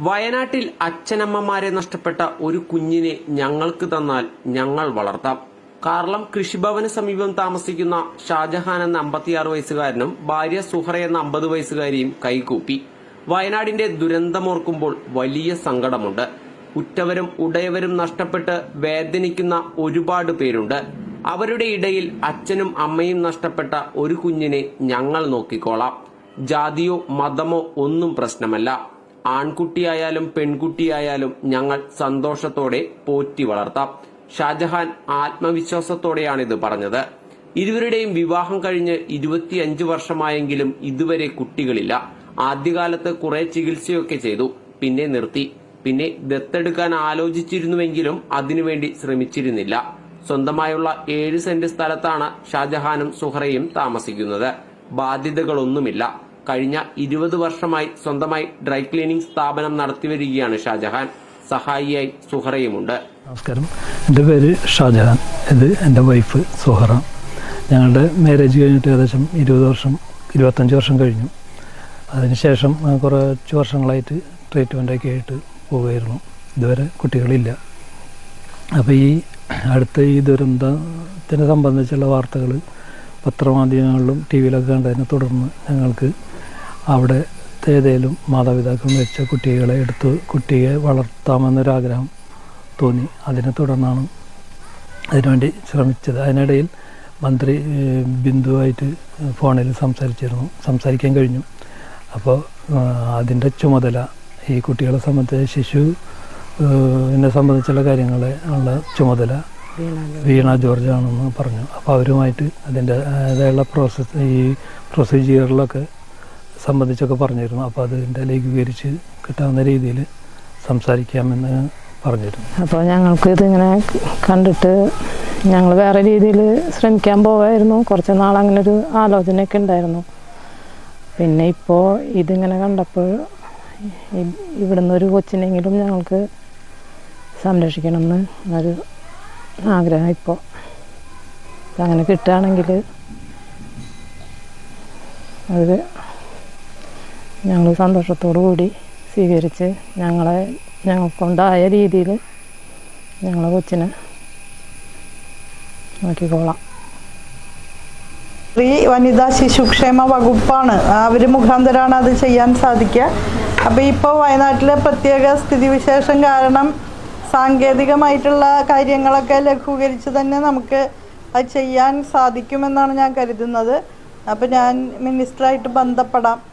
വയനാട്ടിൽ അച്ഛനമ്മമാരെ നഷ്ടപ്പെട്ട ഒരു കുഞ്ഞിനെ ഞങ്ങൾക്ക് തന്നാൽ ഞങ്ങൾ വളർത്താം. കാർളം കൃഷിഭവന് സമീപം താമസിക്കുന്ന ഷാജഹാൻ എന്ന അമ്പത്തിയാറ് വയസ്സുകാരനും ഭാര്യ സുഹറ എന്ന അമ്പത് വയസ്സുകാരിയും കൈകൂപ്പി. വയനാടിന്റെ ദുരന്തമോർക്കുമ്പോൾ വലിയ സങ്കടമുണ്ട്. ഉറ്റവരും ഉടയവരും നഷ്ടപ്പെട്ട് വേദനിക്കുന്ന ഒരുപാട് പേരുണ്ട്. അവരുടെ ഇടയിൽ അച്ഛനും അമ്മയും നഷ്ടപ്പെട്ട ഒരു കുഞ്ഞിനെ ഞങ്ങൾ നോക്കിക്കോളാം. ജാതിയോ മതമോ ഒന്നും പ്രശ്നമല്ല. ആൺകുട്ടിയായാലും പെൺകുട്ടിയായാലും ഞങ്ങൾ സന്തോഷത്തോടെ പോറ്റി വളർത്താം. ഷാജഹാൻ ആത്മവിശ്വാസത്തോടെയാണിത് പറഞ്ഞത്. ഇരുവരുടെയും വിവാഹം കഴിഞ്ഞ് ഇരുപത്തിയഞ്ച് വർഷമായെങ്കിലും ഇതുവരെ കുട്ടികളില്ല. ആദ്യകാലത്ത് കുറെ ചികിത്സയൊക്കെ ചെയ്തു. പിന്നെ നിർത്തി. പിന്നെ ദത്തെടുക്കാൻ ആലോചിച്ചിരുന്നുവെങ്കിലും അതിനുവേണ്ടി ശ്രമിച്ചിരുന്നില്ല. സ്വന്തമായുള്ള ഏഴ് സെന്റ് സ്ഥലത്താണ് ഷാജഹാനും സുഹറയും താമസിക്കുന്നത്. ബാധ്യതകളൊന്നുമില്ല. കഴിഞ്ഞ ഇരുപത് വർഷമായി സ്വന്തമായി ഡ്രൈ ക്ലീനിംഗ് സ്ഥാപനം നടത്തിവരികയാണ് ഷാജഹാൻ. സഹായിയായി സുഹറയുമുണ്ട്. നമസ്കാരം. എന്റെ പേര് ഷാജഹാൻ. ഇത് എന്റെ വൈഫ് സുഹറ. ഞങ്ങളുടെ മാരേജ് കഴിഞ്ഞിട്ട് ഏകദേശം ഇരുപത് വർഷം ഇരുപത്തഞ്ച് വർഷം കഴിഞ്ഞു. അതിനുശേഷം കുറച്ച് വർഷങ്ങളായിട്ട് ട്രീറ്റ്മെന്റൊക്കെ ആയിട്ട് പോവുകയായിരുന്നു. ഇതുവരെ കുട്ടികളില്ല. അപ്പോൾ ഈ അടുത്ത ഈ ദുരന്തത്തിനെ സംബന്ധിച്ചുള്ള വാർത്തകൾ പത്രമാധ്യമങ്ങളിലും ടി വിയിലൊക്കെ കണ്ടതിനെ തുടർന്ന് ഞങ്ങൾക്ക് അവിടെ ഏതേലും മാതാപിതാക്കൾ മരിച്ച കുട്ടികളെ എടുത്ത് കുട്ടിയെ വളർത്താമെന്നൊരാഗ്രഹം തോന്നി. അതിനെ തുടർന്നാണ് അതിനുവേണ്ടി ശ്രമിച്ചത്. അതിനിടയിൽ മന്ത്രി ബിന്ദുവായിട്ട് ഫോണിൽ സംസാരിച്ചിരുന്നു. സംസാരിക്കാൻ കഴിഞ്ഞു. അപ്പോൾ അതിന്റെ ചുമതല ഈ കുട്ടികളെ സംബന്ധിച്ച് ശിശു എന്നെ സംബന്ധിച്ചുള്ള കാര്യങ്ങളെ ഉള്ള ചുമതല വീണ ജോർജ് ആണെന്ന് പറഞ്ഞു. അപ്പോൾ അവരുമായിട്ട് അതിന്റെ അതായുള്ള പ്രോസസ് ഈ പ്രൊസീജിയറിലൊക്കെ സംബന്ധിച്ചൊക്കെ പറഞ്ഞിരുന്നു. അപ്പോൾ അതിന്റെ ലഘൂകരിച്ച് കിട്ടാവുന്ന രീതിയിൽ സംസാരിക്കാമെന്ന് പറഞ്ഞിരുന്നു. അപ്പോൾ ഞങ്ങൾക്ക് ഇതിങ്ങനെ കണ്ടിട്ട് ഞങ്ങൾ വേറെ രീതിയിൽ ശ്രമിക്കാൻ പോവായിരുന്നു. കുറച്ച് നാൾ അങ്ങനെ ഒരു ആലോചനയൊക്കെ ഉണ്ടായിരുന്നു. പിന്നെ ഇപ്പോൾ ഇതിങ്ങനെ കണ്ടപ്പോൾ ഇവിടുന്ന് ഒരു കൊച്ചിനെങ്കിലും ഞങ്ങൾക്ക് സംരക്ഷിക്കണം എന്ന് ഒരു ആഗ്രഹം ഇപ്പോൾ അങ്ങനെ കിട്ടുകയാണെങ്കിൽ അത് ഞങ്ങൾ സന്തോഷത്തോടു കൂടി സ്വീകരിച്ച് ഞങ്ങളെ ഞങ്ങൾക്കുണ്ടായ രീതിയിൽ ഞങ്ങളെ കൊച്ചിനെ നോക്കിക്കോളാം. സ്ത്രീ വനിതാ ശിശുക്ഷേമ വകുപ്പാണ്. അവർ മുഖാന്തരമാണ് അത് ചെയ്യാൻ സാധിക്കുക. അപ്പോൾ ഇപ്പോൾ വയനാട്ടിലെ പ്രത്യേക സ്ഥിതിവിശേഷം കാരണം സാങ്കേതികമായിട്ടുള്ള കാര്യങ്ങളൊക്കെ ലഘൂകരിച്ച് തന്നെ നമുക്ക് അത് ചെയ്യാൻ സാധിക്കുമെന്നാണ് ഞാൻ കരുതുന്നത്. അപ്പോൾ ഞാൻ മിനിസ്റ്ററായിട്ട് ബന്ധപ്പെടാം.